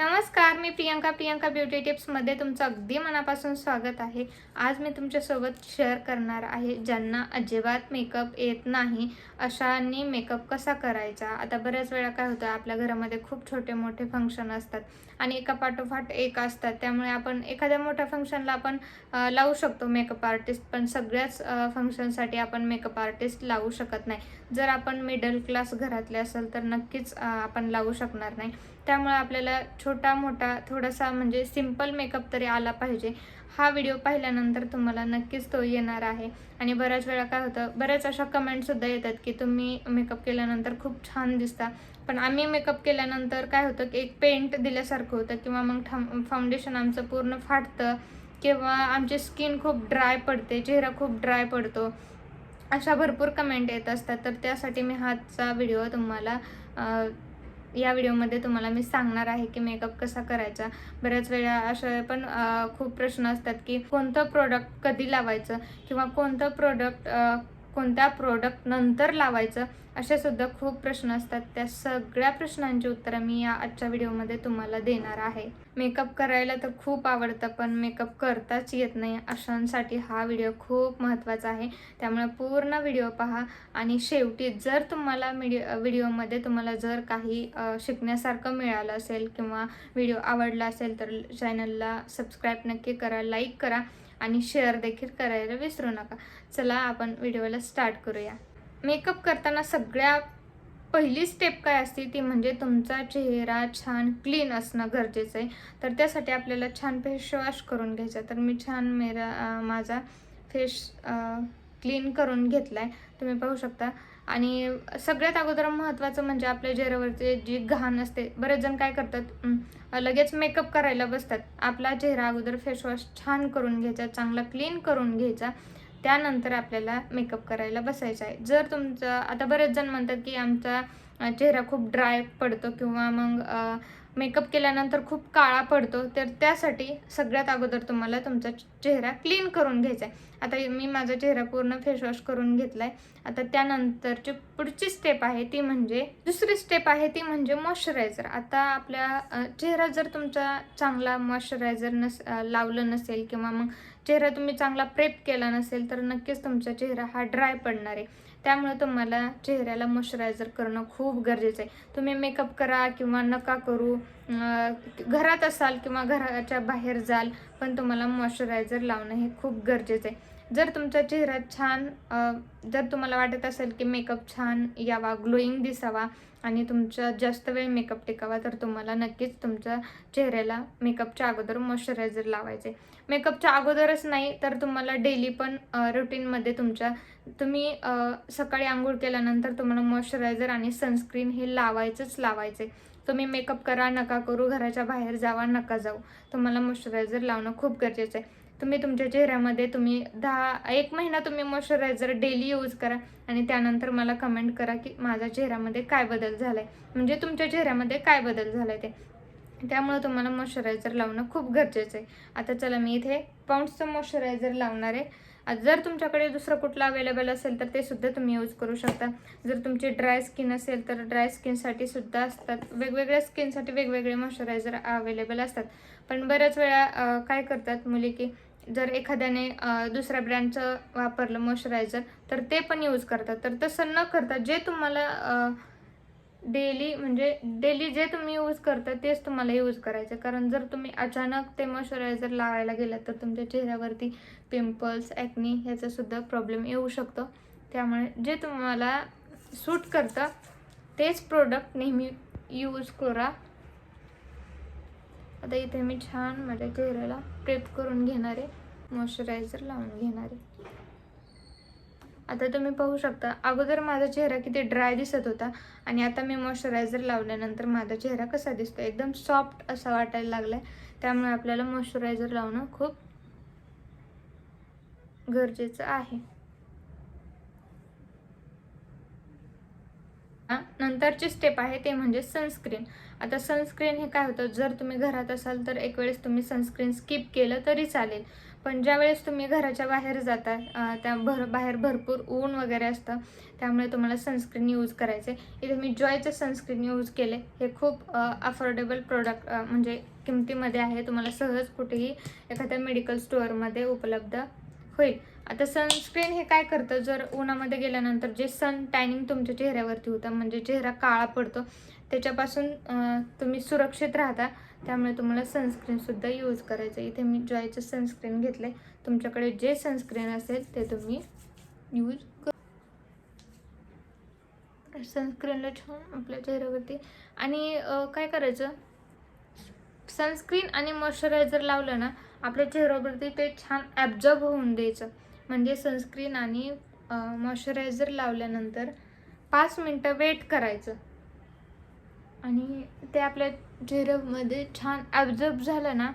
नमस्कार मी प्रियंका. प्रियंका ब्युटी टिप्समध्ये तुमचं अगदी मनापासून स्वागत आहे. आज मी तुमच्यासोबत शेअर करणार आहे ज्यांना अजिबात मेकअप येत नाही अशांनी मेकअप कसा करायचा? आता बऱ्याच वेळा काय होतं आपल्या घरामध्ये खूप छोटे मोठे फंक्शन असतात. आणि एका पाठोपाठ एक असतात. त्यामुळे आपण एखाद्या मोठ्या फंक्शनला आपण लावू शकतो मेकअप आर्टिस्ट पण सगळ्याच फंक्शनसाठी आपण मेकअप आर्टिस्ट लावू शकत नाही. जर आपण मिडल क्लास घरातले असेल तर नक्कीच आपण लावू शकणार नाही. त्यामुळे आपल्याला छोटा मोठा थोडासा म्हणजे सिंपल मेकअप तरी आला पाहिजे. हा व्हिडिओ पाहिल्यानंतर तुम्हाला नक्कीच तो येणार आहे. आणि बऱ्याच वेळा काय होतं बऱ्याच अशा कमेंटसुद्धा येतात की तुम्ही मेकअप केल्यानंतर खूप छान दिसता. पण आम्ही मेकअप केल्यानंतर काय होतं की एक पेंट दिल्यासारखं होतं किंवा मग ठाम फाउंडेशन आमचं पूर्ण फाटतं किंवा आमची स्किन खूप ड्राय पडते चेहरा खूप ड्राय पडतो. अशा भरपूर कमेंट येत असतात. तर त्यासाठी मी हाचा व्हिडिओ तुम्हाला या व्हिडिओमध्ये तुम्हाला मी सांगणार आहे की मेकअप कसा करायचा. बऱ्याच वेळा अशा पण खूप प्रश्न असतात की कोणतं प्रोडक्ट कधी लावायचं किंवा कोणतं प्रोडक्ट कोणत्या प्रोडक्ट नंतर लावायचं असे सुद्धा खूप प्रश्न असतात. त्या सगळ्या प्रश्नांची उत्तरं मी या आजच्या व्हिडिओमध्ये तुम्हाला देणार आहे. मेकअप करायला तर खूप आवडतं पण मेकअप करताच येत नाही. अशांसाठी हा व्हिडिओ खूप महत्त्वाचा आहे. त्यामुळे पूर्ण व्हिडिओ पहा. आणि शेवटी जर तुम्हाला व्हिडिओ व्हिडिओमध्ये तुम्हाला जर काही शिकण्यासारखं मिळालं असेल किंवा व्हिडिओ आवडला असेल तर चॅनलला सबस्क्राईब नक्की करा लाईक करा. आणि शेअर देखील करायला विसरू नका. चला आपण व्हिडिओला स्टार्ट करूया. मेकअप करताना सगळ्या पहिली स्टेप काय असते ती म्हणजे तुमचा चेहरा छान क्लीन असणं गरजेचं आहे. तर त्यासाठी आपल्याला छान फेसवॉश करून घ्यायचा. तर मी छान मेरा माझा फेस क्लीन करून घेतला आहे तुम्ही पाहू शकता. आणि सगळ्यात अगोदर महत्त्वाचं म्हणजे आपल्या चेहऱ्यावरचे जी घाण असते बरेच जण काय करतात लगेच मेकअप करायला बसतात. आपला चेहरा अगोदर फेसवॉश छान करून घ्यायचा चांगला क्लीन करून घ्यायचा. त्यानंतर आपल्याला मेकअप करायला बसायचं आहे. जर तुमचं आता बरेच जण म्हणतात की आमचा चेहरा खूप ड्राय पडतो किंवा मग मेकअप केल्यानंतर खूप काळा पडतो तर त्यासाठी सगळ्यात अगोदर तुम्हाला तुमचा चेहरा क्लीन करून घ्यायचा आहे. आता मी माझा चेहरा पूर्ण फेसवॉश करून घेतला आहे आता त्यानंतरची पुढची स्टेप आहे ती म्हणजे दुसरी स्टेप आहे ती म्हणजे मॉइश्चरायझर. आता आपल्या चेहरा जर तुमचा चांगला मॉइश्चरायझर नस लावलं नसेल किंवा मग चेहरा तुम्ही चांगला प्रेप केला नसेल तर नक्कीच तुमचा चेहरा हा ड्राय पडणार आहे. त्यामुळे तुम्हाला चेहऱ्याला मॉइश्चरायझर करणं खूप गरजेचं आहे. तुम्ही मेकअप करा किंवा नका करू. घरात असाल किंवा घराच्या बाहेर जाल पण तुम्हाला मॉइश्चरायझर लावणं हे खूप गरजेचं आहे. जर तुमचा चेहरा छान जर तुम्हाला वाटत असेल की मेकअप छान यावा ग्लोईंग दिसावा आणि तुमचा जास्त वेळ मेकअप टिकावा तर तुम्हाला नक्कीच तुमच्या चेहऱ्याला मेकअपच्या अगोदर मॉइश्चरायझर लावायचे. मेकअपच्या अगोदरच नाही तर तुम्हाला डेली पण रुटीनमध्ये तुमच्या तुम्ही सकाळी आंघोळ केल्यानंतर तुम्हाला मॉइश्चरायझर आणि सनस्क्रीन हे लावायचंच लावायचे. तुम्ही मेकअप करा नका करू घराच्या बाहेर जावा नका जाऊ. तुम्हाला मॉइश्चरायझर लावणं खूप गरजेचं आहे. तुम्ही तुमच्या चेहऱ्यामध्ये तुम्ही दहा एक महिना तुम्ही मॉइश्चरायझर डेली यूज करा आणि त्यानंतर मला कमेंट करा की माझ्या चेहऱ्यामध्ये काय बदल झाला आहे म्हणजे तुमच्या चेहऱ्यामध्ये काय बदल झाला आहे ते. त्यामुळे तुम्हाला मॉइश्चरायझर लावणं खूप गरजेचं आहे. आता चला मी इथे पाऊंड्सचं मॉइश्चरायझर लावणार आहे. जर तुमच्याकडे दुसरं कुठलं अवेलेबल असेल तर ते सुद्धा तुम्ही यूज करू शकता. जर तुमची ड्राय स्किन असेल तर ड्राय स्किनसाठी सुद्धा असतात. वेगवेगळ्या स्किनसाठी वेगवेगळे मॉइश्चरायझर अवेलेबल असतात. पण बऱ्याच वेळा काय करतात मुली की जर एखाद्याने दुसऱ्या ब्रँडचं वापरलं मॉइश्चरायझर तर ते पण यूज करतात. तर तसं न करता जे तुम्हाला डेली म्हणजे डेली जे तुम्ही यूज करता तेच तुम्हाला यूज करायचं. कारण जर तुम्ही अचानक ते मॉइश्चरायझर लावायला गेलात तर तुमच्या चेहऱ्यावरती पिंपल्स ॲक्नी ह्याचासुद्धा प्रॉब्लेम येऊ शकतो. त्यामुळे जे तुम्हाला सूट करतं तेच प्रोडक्ट नेहमी यूज करा. आता इथे मी छान माझ्या चेहऱ्याला प्रेप करून घेणार आहे. मॉइश्चरायझर लावून घेणार आहे. आता तुम्ही पाहू शकता अगोदर माझा चेहरा किती ड्राय दिसत होता आणि आता मी मॉइश्चरायझर लावल्यानंतर माझा चेहरा कसा दिसतो एकदम सॉफ्ट असा वाटायला लागलाय. त्यामुळे आपल्याला मॉइश्चरायझर लावणं खूप गरजेचं आहे. नंतरची स्टेप आहे ते म्हणजे सनस्क्रीन आता सनस्क्रीन हे काय होतं? जर तुम्ही घरात असाल तर एक वेळेस तुम्ही सनस्क्रीन स्किप केलं तरी चालेल. पण ज्यावेळेस तुम्ही घराच्या बाहेर जाता त्या भर बाहेर भरपूर ऊन वगैरे असतं त्यामुळे तुम्हाला सनस्क्रीन यूज करायचे इथे मी जॉयचं सनस्क्रीन यूज केले हे खूप अफोर्डेबल प्रोडक्ट म्हणजे किमतीमध्ये आहे. तुम्हाला सहज कुठेही एखाद्या मेडिकल स्टोअरमध्ये उपलब्ध होईल. आता सनस्क्रीन हे काय करतं? जर उन्हामध्ये गेल्यानंतर जे सन टॅनिंग तुमच्या चेहऱ्यावरती होतं म्हणजे चेहरा काळा पडतो त्याच्यापासून तुम्ही सुरक्षित राहता. त्यामुळे तुम्हाला सनस्क्रीनसुद्धा यूज करायचं इथे मी जॉयचं सनस्क्रीन घेतलं आहे तुमच्याकडे जे सनस्क्रीन असेल ते तुम्ही यूज कर सनस्क्रीनला छान आपल्या चेहऱ्यावरती. आणि काय करायचं? सनस्क्रीन आणि मॉइश्चरायझर लावलं ना आपल्या चेहऱ्यावरती ते छान ॲब्झॉर्ब होऊन द्यायचं. म्हणजे सनस्क्रीन आणि मॉइश्चरायझर लावल्यानंतर पाच मिनटं वेट करायचं. आणि ते आपल्या चेहऱ्यामध्ये छान ॲब्झॉर्ब झालं ना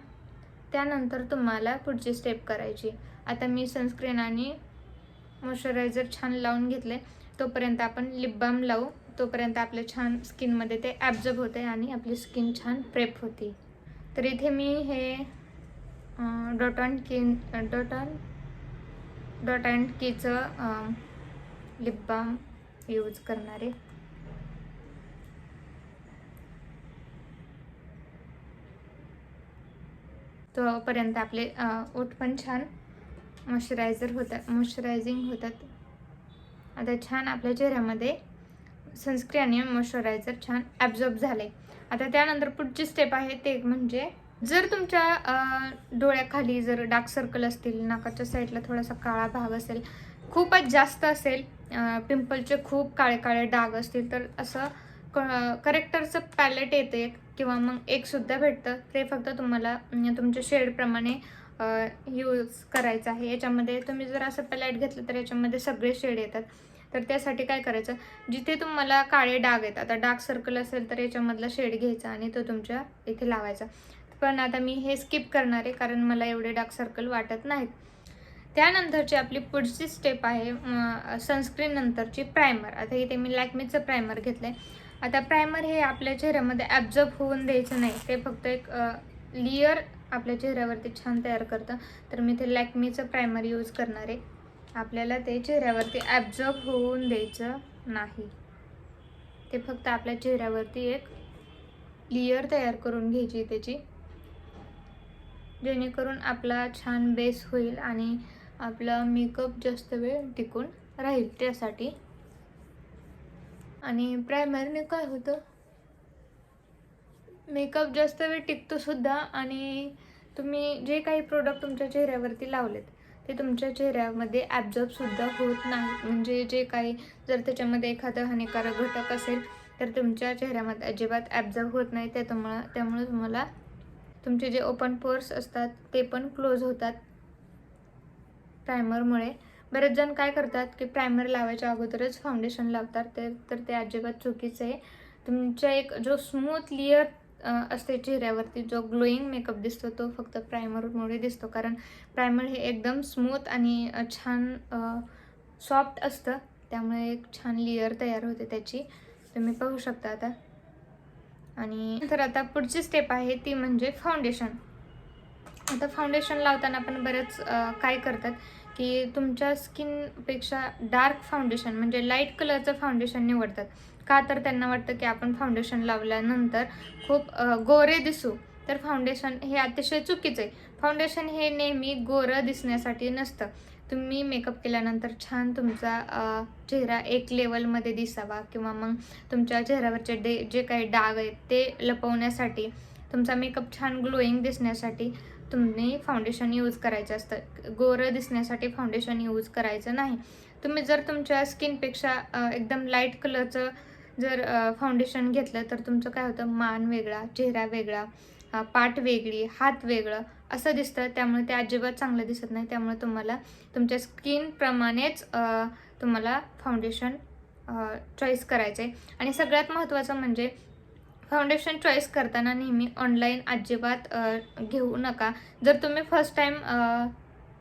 त्यानंतर तुम्हाला पुढची स्टेप करायची. आता मी सनस्क्रीन आणि मॉइश्चरायझर छान लावून घेतले तोपर्यंत आपण लिप बाम लावू. तोपर्यंत आपल्या छान स्किनमध्ये ते ॲब्झॉर्ब होते आणि आपली स्किन छान प्रेप होती. तर इथे मी हे डॉट किन की डॉट अँड कीचं लिप बाम यूज करणार. आहे तोपर्यंत आपले ओठ पण छान मॉइश्चरायझर होतात मॉइश्चरायझिंग होतात. आता छान आपल्या चेहऱ्यामध्ये सनस्क्रीन आणि मॉइश्चरायझर छान ॲब्झॉर्ब झाले. आता त्यानंतर पुढची स्टेप आहे ते म्हणजे जर तुमच्या डोळ्याखाली जर डार्क सर्कल असतील नाकाच्या साईडला थोडासा काळा भाग असेल खूपच जास्त असेल पिंपलचे खूप काळे काळे डाग असतील तर असं करेक्टरचं पॅलेट येतं एक किंवा मग एकसुद्धा भेटतं. ते फक्त तुम्हाला म्हणजे तुमच्या शेडप्रमाणे यूज करायचं आहे. याच्यामध्ये तुम्ही जर असं पॅलेट घेतलं तर याच्यामध्ये सगळे शेड येतात. तर त्यासाठी काय करायचं? जिथे तुम्हाला काळे डाग येतात आता डार्क सर्कल असेल तर याच्यामधला शेड घ्यायचा आणि तो तुमच्या इथे लावायचा. पण आता मी हे स्किप करणार आहे कारण मला एवढे डार्क सर्कल वाटत नाहीत. त्यानंतरची आपली पुढची स्टेप आहे सनस्क्रीन नंतरची प्रायमर आता इथे मी लॅकमेचं प्रायमर घेतलं आहे आता प्रायमर हे आपल्या चेहऱ्यामध्ये ॲब्झॉर्ब होऊन द्यायचं नाही. ते फक्त एक लिअर आपल्या चेहऱ्यावरती छान तयार करतं. तर मी ते लॅकमेचं प्रायमर यूज करणार आहे. आपल्याला ते चेहऱ्यावरती ॲब्झॉर्ब होऊन द्यायचं नाही. ते फक्त आपल्या चेहऱ्यावरती एक लिअर तयार करून घ्यायची त्याची. जेणेकरून आपला छान बेस होईल आणि आपला मेकअप जास्त वेळ टिकून राहील त्यासाठी. आणि प्रायमरने काय होतं? मेकअप जास्त वेळ टिकतोसुद्धा आणि तुम्ही जे काही प्रोडक्ट तुमच्या चेहऱ्यावरती लावलेत ते तुमच्या चेहऱ्यामध्ये ॲब्झॉर्बसुद्धा होत नाही. म्हणजे जे काही जर त्याच्यामध्ये एखादा हानिकारक घटक असेल तर तुमच्या चेहऱ्यामध्ये अजिबात ॲब्झॉर्ब होत नाही. त्या तुम्हाला त्यामुळे तुम्हाला तुमचे जे ओपन पोर्स असतात ते पण क्लोज होतात प्रायमरमुळे बरेच जण काय करतात की प्रायमर लावायच्या अगोदरच फाउंडेशन लावतात. ते तर ते अजिबात चुकीचं आहे. तुमच्या एक जो स्मूथ लिअर असते चेहऱ्यावरती जो ग्लोईंग मेकअप दिसतो तो फक्त प्रायमरमुळे दिसतो. कारण प्रायमर हे एकदम स्मूथ आणि छान सॉफ्ट असतं. त्यामुळे एक छान लेअर तयार होते त्याची. तुम्ही पाहू शकता आता. आणि नंतर आता पुढची स्टेप आहे ती म्हणजे फाउंडेशन आता फाउंडेशन लावताना पण बरंच काय करतात की तुमच्या स्किनपेक्षा डार्क फाउंडेशन म्हणजे लाइट कलरचं फाउंडेशन निवडतात. का तर त्यांना वाटतं की आपण फाउंडेशन लावल्यानंतर खूप गोरे दिसू. तर फाउंडेशन हे अतिशय चुकीचं आहे. फाउंडेशन हे नेहमी गोरं दिसण्यासाठी नसतं. तुम्ही मेकअप केल्यानंतर छान तुमचा चेहरा एक लेवलमध्ये दिसावा किंवा मग तुमच्या चेहऱ्यावरचे डे जे काही डाग आहेत ते लपवण्यासाठी तुमचा मेकअप छान ग्लोईंग दिसण्यासाठी तुम्ही फाउंडेशन यूज करायचं असतं. गोरं दिसण्यासाठी फाउंडेशन यूज करायचं नाही. तुम्ही जर तुमच्या स्किनपेक्षा एकदम लाइट कलरचं जर फाउंडेशन घेतलं तर तुमचं काय होतं? मान वेगळा चेहरा वेगळा पाठ वेगळी हात वेगळं असं दिसतं. त्यामुळे ते अजिबात चांगलं दिसत नाही. त्यामुळे तुम्हाला तुमच्या स्किनप्रमाणेच तुम्हाला फाउंडेशन चॉईस करायचं आहे आणि सगळ्यात महत्त्वाचं म्हणजे फाउंडेशन चॉईस करताना नेहमी ऑनलाईन अजिबात घेऊ नका. जर तुम्ही फर्स्ट टाईम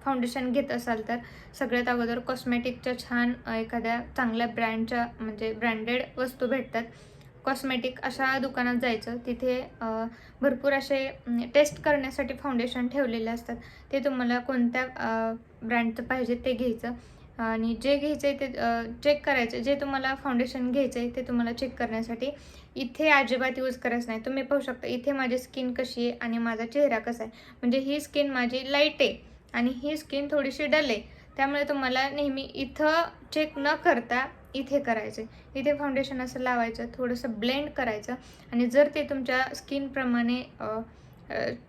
फाउंडेशन घेत असाल तर सगळ्यात अगोदर कॉस्मेटिकच्या छान एखाद्या चांगल्या ब्रँडच्या म्हणजे ब्रँडेड वस्तू भेटतात. कॉस्मेटिक अशा दुकानात जायचं. तिथे भरपूर असे टेस्ट करण्यासाठी फाउंडेशन ठेवलेले असतात. ते तुम्हाला कोणत्या ब्रँडचं पाहिजे ते घ्यायचं. आणि जे घ्यायचं आहे ते चेक करायचं. जे तुम्हाला फाउंडेशन घ्यायचं आहे ते तुम्हाला चेक करण्यासाठी इथे अजिबात यूज करायचं नाही. तुम्ही पाहू शकता इथे माझी स्किन कशी आहे आणि माझा चेहरा कसा आहे. म्हणजे ही स्किन माझी लाइट आहे आणि ही स्किन थोडीशी डल आहे. त्यामुळे तुम्हाला नेहमी इथं चेक न करता इथे करायचं. इथे फाउंडेशन असं लावायचं थोडंसं ब्लेंड करायचं. आणि जर ते तुमच्या स्किनप्रमाणे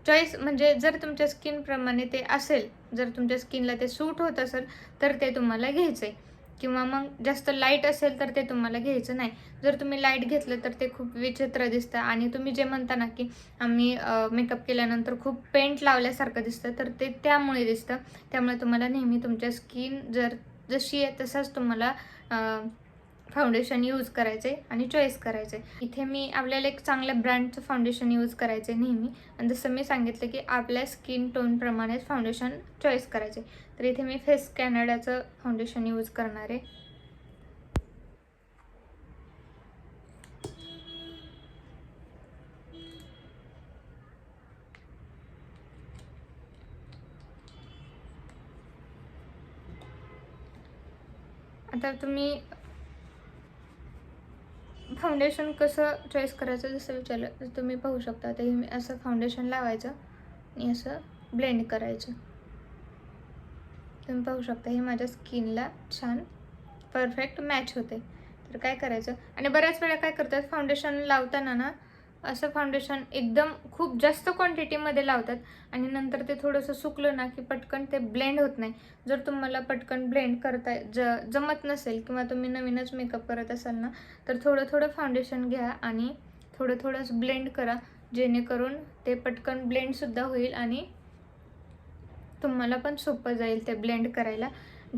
चॉईस म्हणजे जर तुमच्या स्किनप्रमाणे ते असेल जर तुमच्या स्किनला ते सूट होत असेल तर ते तुम्हाला घ्यायचं आहे किंवा मग जास्त लाइट असेल तर ते तुम्हाला घ्यायचं नाही. जर तुम्ही लाइट घेतलं तर ते खूप विचित्र दिसतं. आणि तुम्ही जे म्हणता ना की आम्ही मेकअप केल्यानंतर खूप पेंट लावल्यासारखं दिसतं तर ते त्यामुळे दिसतं. त्यामुळे तुम्हाला नेहमी तुमच्या स्किन जर जशी आहे तसाच तुम्हाला फाउंडेशन यूज करायचे आणि चॉईस करायचे. इथे मी आपल्याला एक चांगल्या ब्रँडचं फाउंडेशन यूज करायचे नेहमी. आणि जसं मी सांगितलं की आपल्या स्किन टोनप्रमाणेच फाउंडेशन चॉईस करायचे. तर इथे मी फेस कॅनडाचं फाउंडेशन यूज करणार आहे. आता तुम्ही फाउंडेशन कसं चॉईस करायचं जसं विचारलं तर तुम्ही पाहू शकता ते मी असं फाउंडेशन लावायचं आणि असं ब्लेंड करायचं. तुम्ही पाहू शकता हे माझ्या स्किनला छान परफेक्ट मॅच होते. तर काय करायचं? आणि बऱ्याच वेळा काय करतात फाउंडेशन लावताना ना असं फाउंडेशन एकदम खूप जास्त क्वांटिटीमध्ये लावतात. आणि नंतर ते थोडंसं सुकलं ना की पटकन ते ब्लेंड होत नाही. जर तुम्हाला पटकन ब्लेंड करता ज जमत नसेल किंवा तुम्ही नवीनच मेकअप करत असाल ना तर थोडं थोडं फाउंडेशन घ्या आणि थोडं थोडंच ब्लेंड करा. जेणेकरून ते पटकन ब्लेंडसुद्धा होईल आणि तुम्हाला पण सोपं जाईल ते ब्लेंड करायला.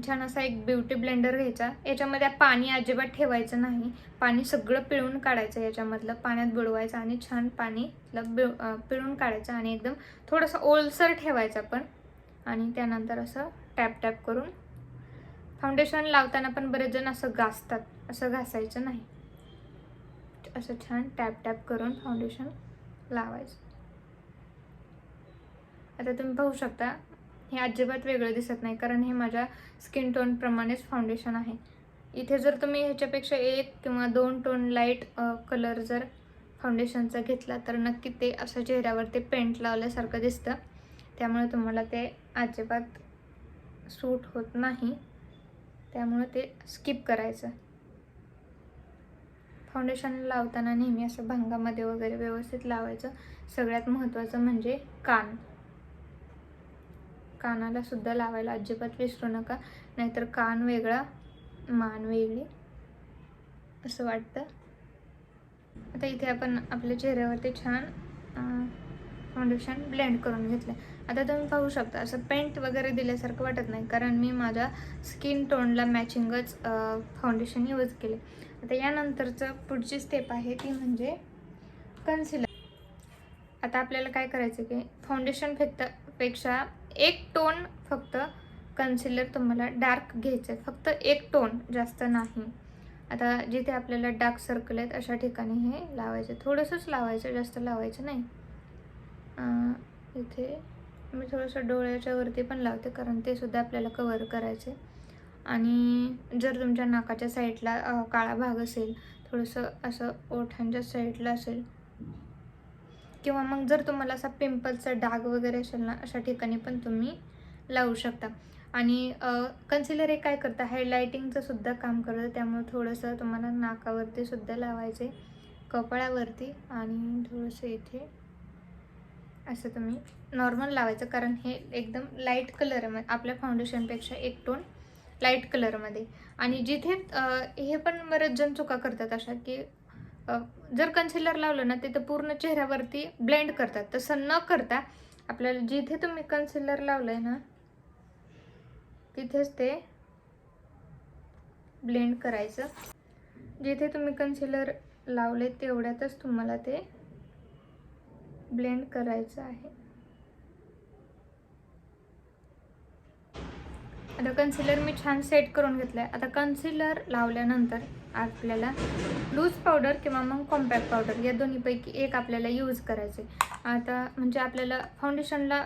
छान असा एक ब्युटी ब्लेंडर घ्यायचा. याच्यामध्ये पाणी अजिबात ठेवायचं नाही. पाणी सगळं पिळून काढायचं याच्यामधलं. पाण्यात बुडवायचं आणि छान पाणी बिळ पिळून काढायचं आणि एकदम थोडंसं ओलसर ठेवायचं पण. आणि त्यानंतर असं टॅप टॅप करून फाउंडेशन लावताना पण बरेच जण असं घासतात. असं घासायचं नाही. असं छान टॅप टॅप करून फाउंडेशन लावायचं. आता तुम्ही पाहू शकता हे अजिबात वेगळं दिसत नाही कारण हे माझ्या स्किन टोनप्रमाणेच फाउंडेशन आहे. इथे जर तुम्ही ह्याच्यापेक्षा एक किंवा दोन टोन लाइट कलर जर फाउंडेशनचा घेतला तर नक्की ते असं चेहऱ्यावरती पेंट लावल्यासारखं दिसतं. त्यामुळे तुम्हाला ते अजिबात सूट होत नाही. त्यामुळे ते स्किप करायचं. फाउंडेशन लावताना नेहमी असं भंगामध्ये वगैरे व्यवस्थित लावायचं. सगळ्यात महत्त्वाचं म्हणजे कान. कानाला सुद्धा लावायला अजिबात विसरू नका. नाहीतर कान वेगळा मान वेगळी. असं वाटतं. आता इथे आपण आपल्या चेहऱ्यावरती छान फाउंडेशन ब्लेंड करून घेतलं. आता तुम्ही पाहू शकता असं पेंट वगैरे दिल्यासारखं वाटत नाही. कारण मी माझ्या स्किन टोनला मॅचिंगच फाउंडेशन यूज केले. आता यानंतरचं पुढची स्टेप आहे ती म्हणजे कन्सिलर आता आपल्याला काय करायचं की फाउंडेशन फेकता पेक्षा एक टोन फक्त कन्सिलर तुम्हाला डार्क घ्यायचं आहे फक्त एक टोन जास्त नाही. आता जिथे आपल्याला डार्क सर्कल आहेत अशा ठिकाणी हे लावायचं. थोडंसंच लावायचं जास्त लावायचं नाही. इथे मी थोडंसं डोळ्याच्या वरती पण लावते कारण ते सुद्धा आपल्याला कवर करायचे. आणि जर तुमच्या नाकाच्या साईडला काळा भाग असेल थोडंसं असं ओठांच्या साईडला असेल किंवा मग जर तुम्हाला असा पिंपलचा डाग वगैरे असेल ना अशा ठिकाणी पण तुम्ही लावू शकता. आणि कन्सिलर हे काय करतं? हायलायटिंगचं सुद्धा काम करतं. त्यामुळे थोडंसं तुम्हाला नाकावरती सुद्धा लावायचे कपाळावरती आणि थोडंसं इथे असं तुम्ही नॉर्मल लावायचं. कारण हे एकदम लाइट कलर आहे. आपल्या फाउंडेशनपेक्षा एक टोन लाइट कलरमध्ये आणि जिथे हे पण बरेच जण चुका करतात अशा की जर कन्सिलर लावलं ना तिथं पूर्ण चेहऱ्यावरती ब्लेंड करतात. तसं न करता आपल्याला जिथे तुम्ही कन्सिलर लावलं आहे ना तिथेच ते ब्लेंड करायचं. जिथे तुम्ही कन्सिलर लावले तेवढ्यातच तुम्हाला ते ब्लेंड करायचं आहे. आता कन्सिलर मी छान सेट करून घेतलं आहे आता कन्सिलर लावल्यानंतर आपल्याला लूज पावडर किंवा मग कॉम्पॅक्ट पावडर या दोन्हीपैकी एक आपल्याला यूज करायचे आता म्हणजे आपल्याला फाउंडेशनला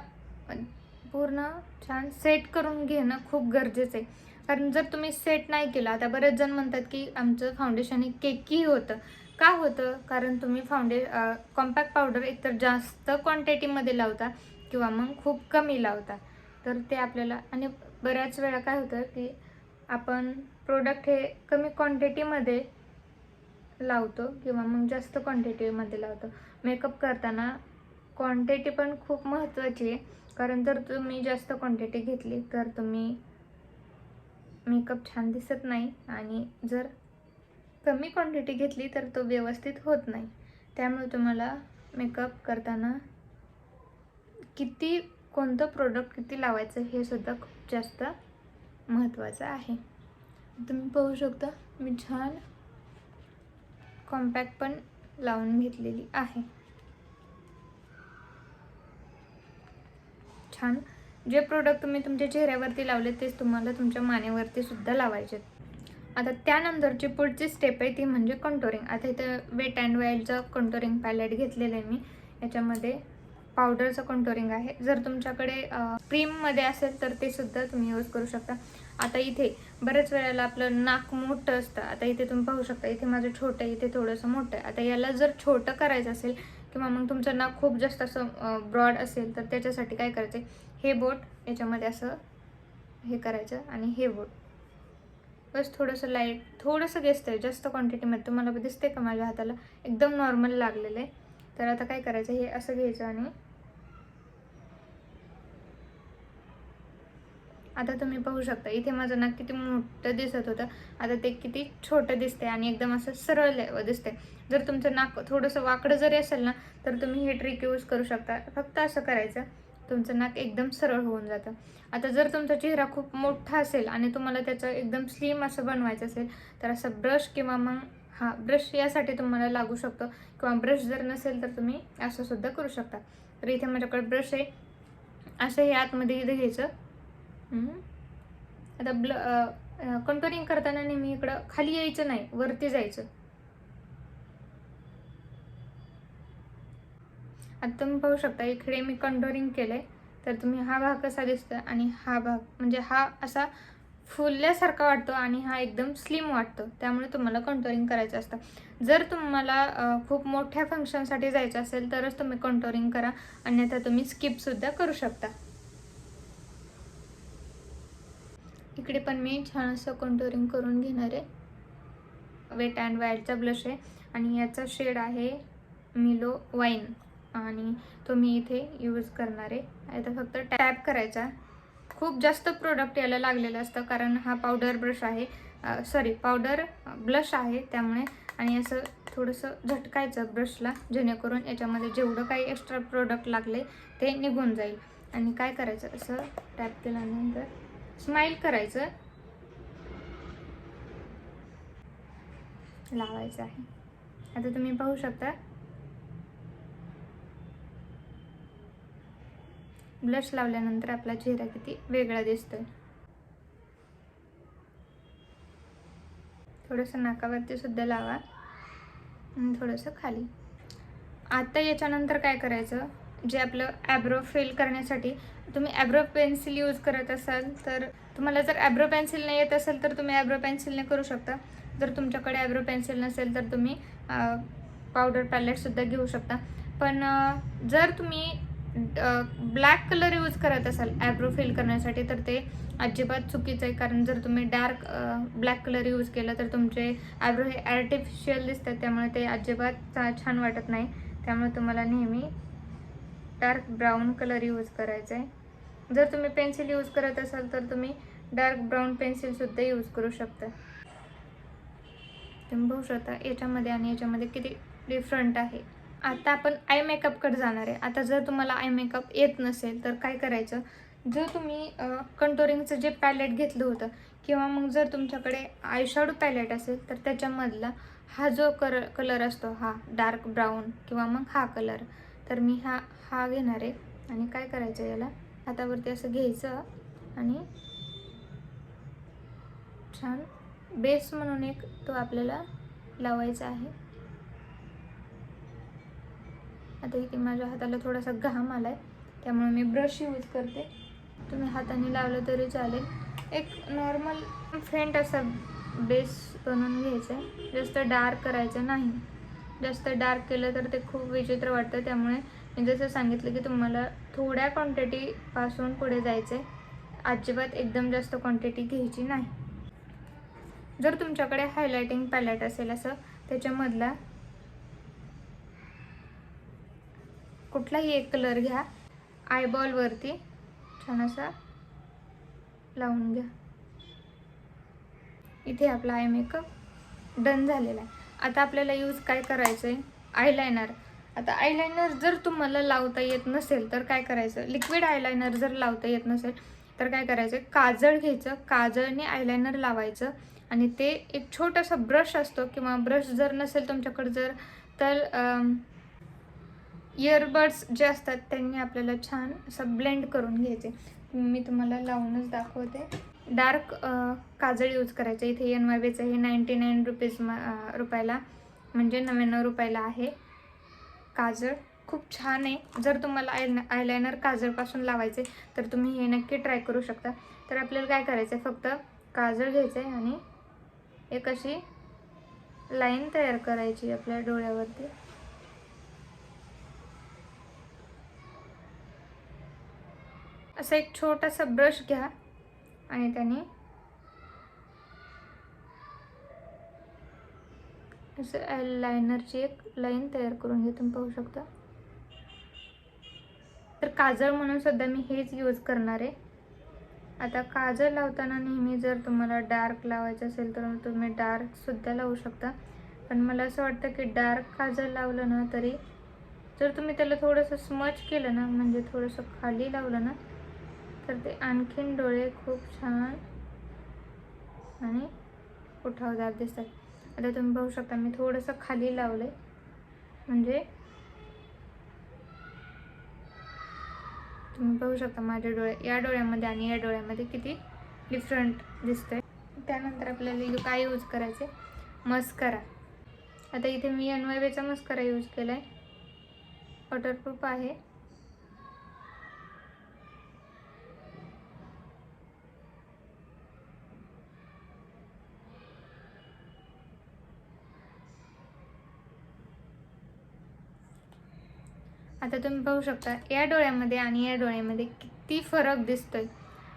पूर्ण छान सेट करून घेणं खूप गरजेचं आहे. कारण जर तुम्ही सेट नाही केलं आता बरेच जण म्हणतात की आमचं फाउंडेशन हे केकी होतं. का होतं? कारण तुम्ही फाउंडे कॉम्पॅक्ट पावडर एकतर जास्त क्वांटिटीमध्ये लावता किंवा मग खूप कमी लावता. तर ते आपल्याला आणि बऱ्याच वेळा काय होतं की आपण प्रोडक्ट हे कमी क्वांटिटीमध्ये लावतो किंवा मग जास्त क्वांटिटीमध्ये लावतो. मेकअप करताना क्वांटिटी पण खूप महत्त्वाची आहे. कारण जर तुम्ही जास्त क्वांटिटी घेतली तर तुम्ही मेकअप छान दिसत नाही. आणि जर कमी क्वांटिटी घेतली तर तो व्यवस्थित होत नाही. त्यामुळे तुम्हाला मेकअप करताना किती कोणतं प्रोडक्ट किती लावायचं हे सुद्धा जास्त महत्त्वाचं आहे. तुम्ही पाहू शकता मी छान कॉम्पॅक्ट पण लावून घेतलेली आहे. छान. जे प्रोडक्ट तुम्ही तुमच्या चेहऱ्यावरती लावले तेच तुम्हाला तुमच्या मानेवरती सुद्धा लावायचे आता त्यानंतरची पुढची स्टेप आहे ती म्हणजे कंटोरिंग आता इथं वेट अँड वाईल्डचं कंटोरिंग पॅलेट घेतलेलं आहे मी. याच्यामध्ये पावडरचं कंटोरिंग आहे. जर तुमच्याकडे क्रीममध्ये असेल तर ते सुद्धा तुम्ही यूज करू शकता. आता इथे बऱ्याच वेळेला आपलं नाक मोठं असतं. आता इथे तुम्ही पाहू शकता इथे माझं छोटं आहे इथे थोडंसं मोठं आहे. आता याला जर छोटं करायचं असेल किंवा मग तुमचं नाक खूप जास्त असं ब्रॉड असेल तर त्याच्यासाठी काय करायचं? हे बोट याच्यामध्ये असं हे करायचं आणि हे बोट. बस थोडंसं लाइट थोडंसं दिसतंय जास्त क्वांटिटीमध्ये तुम्हाला दिसते का माझ्या हाताला? एकदम नॉर्मल लागलेलं आहे. तर आता काय करायचं? हे असं घ्यायचं आणि आता तुम्ही पाहू शकता इथे माझं नाक किती मोठं दिसत होतं. आता ते किती छोटं दिसते आणि एकदम असं सरळ दिसते जर तुमचं नाक थोडंसं वाकडं जरी असेल ना तर तुम्ही हे ट्रिक यूज करू शकता. फक्त असं करायचं तुमचं नाक एकदम सरळ होऊन जातं. आता जर तुमचा चेहरा खूप मोठा असेल आणि तुम्हाला त्याचं एकदम स्लिम असं बनवायचं असेल तर असं ब्रश किंवा मग हा ब्रश यासाठी तुम्हाला लागू शकतो. किंवा ब्रश जर नसेल तर तुम्ही असं सुद्धा करू शकता. तर इथे माझ्याकडे ब्रश आहे. असं हे आतमध्ये इथे घ्यायचं. आता ब्ल कंटोरिंग करताना नेहमी इकडं खाली यायचं नाही वरती जायचं. आता तुम्ही पाहू शकता इकडे मी कंटोरिंग केलंय. तर तुम्ही हा भाग कसा दिसतो आणि हा भाग म्हणजे हा असा फुलल्यासारखा वाटतो आणि हा एकदम स्लिम वाटतो. त्यामुळे तुम्हाला कंटोरिंग करायचं असतं. जर तुम्हाला खूप मोठ्या फंक्शनसाठी जायचं असेल तरच तुम्ही कंटोरिंग करा. अन्यथा तुम्ही स्किपसुद्धा करू शकता. इकडे पण मी छान असं कंटोरिंग करून घेणार आहे. वेट अँड वाईटचा ब्लश आहे. आणि याचा शेड आहे मिलो वाईन आणि तो मी इथे यूज करणार आहे. आता फक्त टॅप करायचा. खूप जास्त प्रोडक्ट याला लागलेलं असतं कारण हा पावडर ब्रश आहे. सॉरी पावडर ब्लश आहे त्यामुळे आणि असं थोडंसं झटकायचं ब्रशला जेणेकरून याच्यामध्ये जेवढं काही एक्स्ट्रा प्रोडक्ट लागले ते निघून जाईल. आणि काय करायचं? असं टॅप केल्यानंतर स्माईल करायचं. लावायचं आहे. आता तुम्ही पाहू शकता. ब्लश लावल्यानंतर आपला चेहरा किती वेगळा दिसतोय. थोडंसं नाकावरती सुद्धा लावा आणि थोडंसं खाली. आता याच्यानंतर काय करायचं? जे आपलं ॲब्रो फिल करण्यासाठी तुम्ही ॲब्रो पेन्सिल यूज करत असाल तर तुम्हाला जर ॲब्रो पेन्सिल नाही येत असेल तर तुम्ही ॲब्रो पेन्सिलने करू शकता. जर तुमच्याकडे ॲब्रो पेन्सिल नसेल तर तुम्ही पावडर पॅलेटसुद्धा घेऊ शकता. पण जर तुम्ही ब्लॅक कलर यूज करत असाल ॲब्रो फिल करण्यासाठी तर ते अजिबात चुकीचं आहे. कारण जर तुम्ही डार्क ब्लॅक कलर यूज केलं तर तुमचे ॲब्रो हे आर्टिफिशियल दिसतात. त्यामुळे ते अजिबात छान वाटत नाही. त्यामुळे तुम्हाला नेहमी डार्क ब्राऊन कलर यूज करायचा आहे जर तुम्ही पेन्सिल यूज करत असाल तर तुम्ही डार्क ब्राऊन पेन्सिलसुद्धा यूज करू शकता. तुम्ही बघू शकता याच्यामध्ये आणि याच्यामध्ये किती डिफरंट आहे. आता आपण आय मेकअपकडे जाणार आहे. आता जर तुम्हाला आय मेकअप येत नसेल तर काय करायचं? जर तुम्ही कंटोरिंगचं जे पॅलेट घेतलं होतं किंवा मग जर तुमच्याकडे आयशॅडो पॅलेट असेल तर त्याच्यामधला हा जो कर कलर असतो हा डार्क ब्राऊन किंवा मग हा कलर तर मी हा हा घेणार आहे. आणि काय करायचं याला? हातावरती असं घ्यायचं आणि छान बेस म्हणून एक तो आपल्याला लावायचा आहे. आता इथे माझ्या हाताला थोडासा घाम आला आहे त्यामुळे मी ब्रश यूज करते. तुम्ही हाताने लावलं तरी चालेल. एक नॉर्मल फेंट असा बेस बनवून घ्यायचा आहे. जास्त डार्क करायचं नाही. जास्त डार्क केलं तर ते खूप विचित्र वाटतं. त्यामुळे मी जसं सांगितलं की तुम्हाला थोड्या क्वांटिटीपासून पुढे जायचं आहे अजिबात एकदम जास्त क्वांटिटी घ्यायची नाही. जर तुमच्याकडे हायलायटिंग पॅलेट असेल असं त्याच्यामधला कुठलाही एक कलर घ्या. आयबॉलवरती छान असा लावून घ्या. इथे आपला आय मेकअप डन झालेला आहे. आता आपल्याला यूज काय करायचं आहे आयलायनर आता आयलायनर जर तुम्हाला लावता येत नसेल तर काय करायचं? लिक्विड आयलायनर जर लावता येत नसेल तर काय करायचं? काजळ घ्यायचं. काजळने आयलायनर लावायचं आणि ते एक छोटासा ब्रश असतो किंवा ब्रश जर नसेल तुमच्याकडे जर तर इयरबड्स जे असतात त्यांनी आपल्याला छान असं ब्लेंड करून घ्यायचे. मी तुम्हाला लावूनच दाखवते. डार्क काजळ यूज करायचं. इथे एन वाय बेचं हे नाईंटी नाईन रुपीज रुपयाला म्हणजे नव्याण्णव रुपयाला आहे. काजळ खूप छान आहे. जर तुम्हाला आय आयलायनर काजळपासून लावायचे तर तुम्ही हे नक्की ट्राय करू शकता. तर आपल्याला काय करायचं आहे फक्त काजळ घ्यायचं आहे आणि एक अशी लाईन तयार करायची आपल्या डोळ्यावरती. असा एक छोटासा ब्रश घ्या आणि त्याने असं लायनरची एक लाईन तयार करून घे तुम्ही पाहू शकता. तर काजळ म्हणून सुद्धा मी हेच यूज करणार आहे. आता काजळ लावताना नेहमी जर तुम्हाला डार्क लावायचं असेल तर तुम्ही डार्क सुद्धा लावू शकता. पण मला असं वाटतं की डार्क काजळ लावलं ना तरी जर तुम्ही त्याला थोडंसं स्मच केलं ना म्हणजे थोडंसं खाली लावलं ना तर ते आणखीन डोळे खूप छान आणि उठावदार दिसतात. आता तुम्ही पाहू शकता मी थोडंसं खाली लावलं म्हणजे तुम्ही पाहू शकता माझ्या डोळे. या डोळ्यामध्ये आणि या डोळ्यामध्ये किती डिफरंट दिसतंय. त्यानंतर आपल्याला काय यूज करायचे मस्करा. आता इथे मी एन वाय मस्करा यूज केला आहे वॉटरप्रूफ आहे. आता तुम्ही पाहू शकता या डोळ्यामध्ये आणि या डोळ्यामध्ये किती फरक दिसतोय.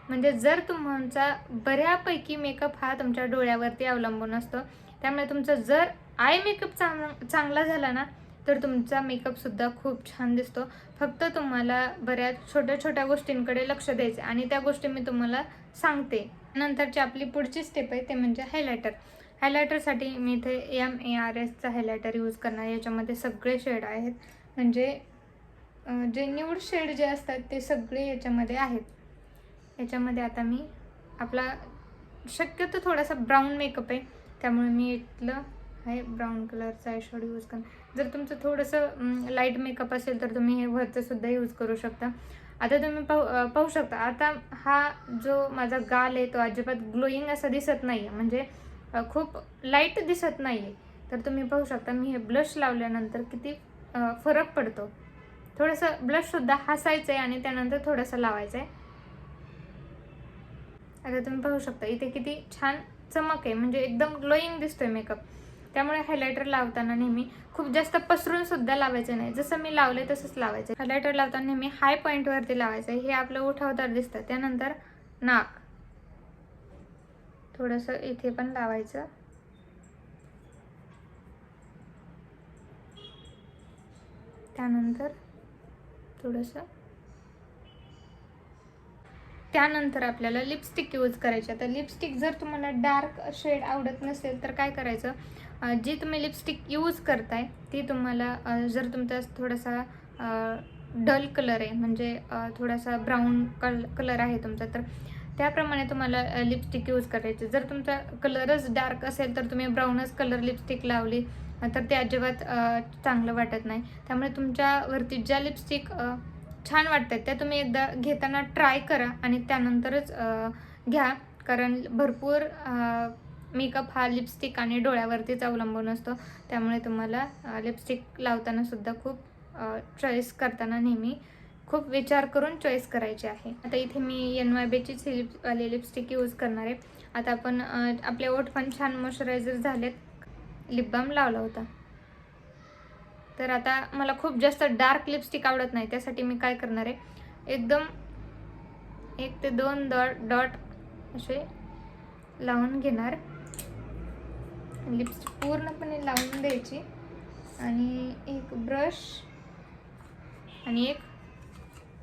म्हणजे जर तुमचा बऱ्यापैकी मेकअप हा तुमच्या डोळ्यावरती अवलंबून असतो त्यामुळे तुमचा जर आय मेकअप चांग चांगला झाला ना तर तुमचा मेकअपसुद्धा खूप छान दिसतो. फक्त तुम्हाला बऱ्याच छोट्या छोट्या गोष्टींकडे लक्ष द्यायचं आणि त्या गोष्टी मी तुम्हाला सांगते. नंतरची आपली पुढची स्टेप आहे ते म्हणजे हायलायटर हायलायटरसाठी मी इथे एम ए आर एसचा हायलायटर यूज करणार याच्यामध्ये सगळे शेड आहेत. म्हणजे जे न्यूड शेड जे असतात ते सगळे याच्यामध्ये आहेत. याच्यामध्ये आता मी आपला शक्यतो थोडासा ब्राऊन मेकअप आहे. त्यामुळे मी इथलं आहे ब्राऊन कलरचा आय यूज करणं. जर तुमचं थोडंसं लाइट मेकअप असेल तर तुम्ही हे वरचंसुद्धा यूज करू शकता. आता तुम्ही पाहू पाहू शकता. आता हा जो माझा गाल आहे तो अजिबात ग्लोईंग असा दिसत नाही आहे म्हणजे खूप लाइट दिसत नाही आहे तर तुम्ही पाहू शकता मी हे ब्लश लावल्यानंतर किती फरक पडतो. थोडंसं ब्लशसुद्धा हसायचं आहे आणि त्यानंतर थोडंसं लावायचं आहे आता तुम्ही पाहू शकता इथे किती छान चमक आहे. म्हणजे एकदम ग्लोईंग दिसतोय मेकअप त्यामुळे हायलायटर लावताना नेहमी खूप जास्त पसरून सुद्धा लावायचं नाही. जसं मी लावले तसंच लावायचं. हायलायटर लावताना नेहमी हाय पॉईंटवरती लावायचं. हे आपलं उठावदार दिसतं. त्यानंतर नाक. थोडंसं इथे पण लावायचं. त्यानंतर थोडंसं. त्यानंतर आपल्याला लिपस्टिक यूज करायची आता लिपस्टिक जर तुम्हाला डार्क शेड आवडत नसेल तर काय करायचं? जी तुम्ही लिपस्टिक यूज करताय ती तुम्हाला जर तुमचा थोडासा डल कलर आहे म्हणजे थोडासा ब्राऊन कल कलर आहे तुमचा तर त्याप्रमाणे तुम्हाला लिपस्टिक यूज करायची. जर तुमचा कलरच डार्क असेल तर तुम्ही ब्राऊनच कलर लिपस्टिक लावली. तर ते अजिबात चांगलं वाटत नाही. त्यामुळे तुमच्यावरती ज्या लिपस्टिक छान वाटतात त्या तुम्ही एकदा घेताना ट्राय करा आणि त्यानंतरच घ्या. कारण भरपूर मेकअप हा लिपस्टिक आणि डोळ्यावरतीच अवलंबून असतो. त्यामुळे तुम्हाला लिपस्टिक लावताना सुद्धा खूप चॉईस करताना नेहमी खूप विचार करून चॉईस करायची आहे. आता इथे मी एन वाय बेचीच ही लिपवाली लिपस्टिक यूज करणार आहे. आता आपण आपले ओठ पण छान मॉइश्चरायझर झालेत. लिप बाम लावला होता. तर आता मला खूप जास्त डार्क लिपस्टिक आवडत नाही त्यासाठी मी काय करणार आहे? एकदम एक ते दोन डॉट डॉट असे लावून घेणार. लिपस्टिक पूर्णपणे लावून द्यायची. आणि एक ब्रश आणि एक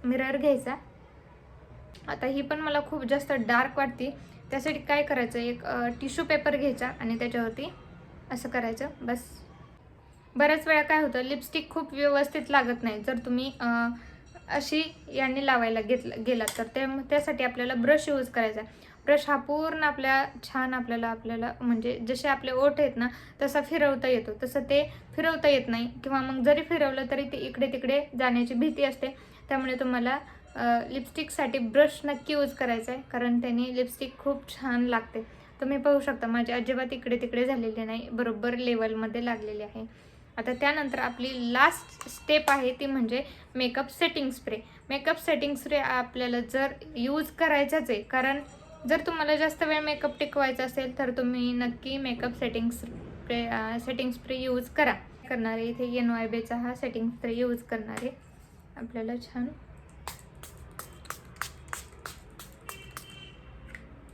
मिरर घ्यायचा. आता ही पण मला खूप जास्त डार्क वाटते. त्यासाठी काय करायचं? एक टिश्यू पेपर घ्यायचा आणि त्याच्यावरती असं करायचं बस. बऱ्याच वेळा काय होतं लिपस्टिक खूप व्यवस्थित लागत नाही. जर तुम्ही अशी यांनी लावायला घेतलं गेलात तर ते त्यासाठी आपल्याला ब्रश यूज करायचा ब्रश हा पूर्ण आपल्या छान आपल्याला आपल्याला म्हणजे जसे आपले ओठ आहेत ना तसा फिरवता येतो. तसं ते फिरवता येत नाही. किंवा मग जरी फिरवलं तरी ते इकडे तिकडे जाण्याची भीती असते. त्यामुळे तुम्हाला लिपस्टिकसाठी ब्रश नक्की यूज करायचा आहे कारण त्याने लिपस्टिक खूप छान लागते. तुम्ही पाहू शकता माझी अजिबात इकडे तिकडे झालेली नाही बरोबर लेवलमध्ये लागलेली आहे. आता त्यानंतर आपली लास्ट स्टेप आहे ती म्हणजे makeup setting spray makeup setting spray आपल्याला जर यूज करायचाच आहे कारण जर तुम्हाला जास्त वेळ मेकअप टिकवायचा असेल तर तुम्ही नक्की makeup setting spray setting spray use करा. करणारे इथे एन वाय बेचा हा सेटिंग स्प्रे यूज करणार आहे. आपल्याला छान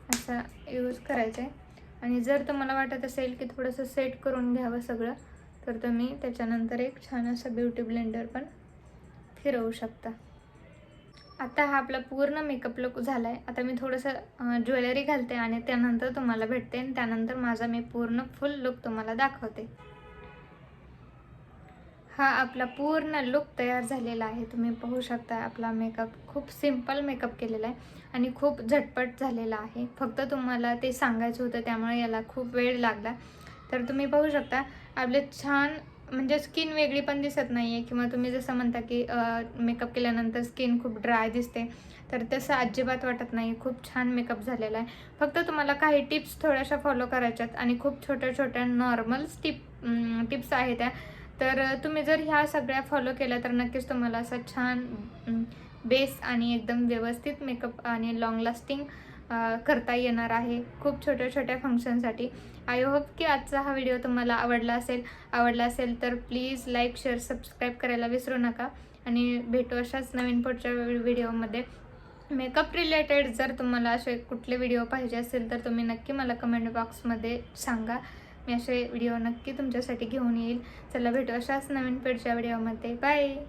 असा यूज करायचं आहे आणि जर तुम्हाला वाटत असेल की थोडंसं सेट करून घ्यावं सगळं तर तुम्ही त्याच्यानंतर एक छान असं ब्युटी ब्लेंडर पण फिरवू शकता. आता हा आपला पूर्ण मेकअप लुक झाला आहे आता मी थोडंसं ज्वेलरी घालते आणि त्यानंतर तुम्हाला भेटते आणि त्यानंतर माझा मी पूर्ण फुल लुक तुम्हाला दाखवते. हा आपला पूर्ण लुक तयार झालेला आहे. तुम्ही पाहू शकता आपला मेकअप खूप सिंपल मेकअप केलेला आहे आणि खूप झटपट झालेला आहे. फक्त तुम्हाला ते सांगायचं होतं त्यामुळे याला खूप वेळ लागला. तर तुम्ही पाहू शकता आपले छान म्हणजे स्किन वेगळी पण दिसत नाही आहे किंवा तुम्ही जसं म्हणता की मेकअप केल्यानंतर स्किन खूप ड्राय दिसते. तर तसं अजिबात वाटत नाही. खूप छान मेकअप झालेला आहे. फक्त तुम्हाला काही टिप्स थोड्याशा फॉलो करायच्यात आणि खूप छोट्या छोट्या नॉर्मल टिप टिप्स आहेत त्या. तर तुम्ही जर ह्या सगळ्या फॉलो केल्या तर नक्कीच तुम्हाला असा छान बेस आणि एकदम व्यवस्थित मेकअप आणि लॉंग लास्टिंग करता येणार आहे. खूप छोट्या छोट्या फंक्शनसाठी आय होप की आजचा हा व्हिडिओ तुम्हाला आवडला असेल. आवडला असेल तर प्लीज लाईक शेअर सबस्क्राईब करायला विसरू नका. आणि भेटू अशाच नवीन पुढच्या व्हिडिओमध्ये मेकअप रिलेटेड जर तुम्हाला असे कुठले व्हिडिओ पाहिजे असेल तर तुम्ही नक्की मला कमेंट बॉक्समध्ये सांगा. मी असे व्हिडिओ नक्की तुमच्यासाठी घेऊन येईल. चला भेटू अशाच नवीन पुढच्या व्हिडिओमध्ये. बाय!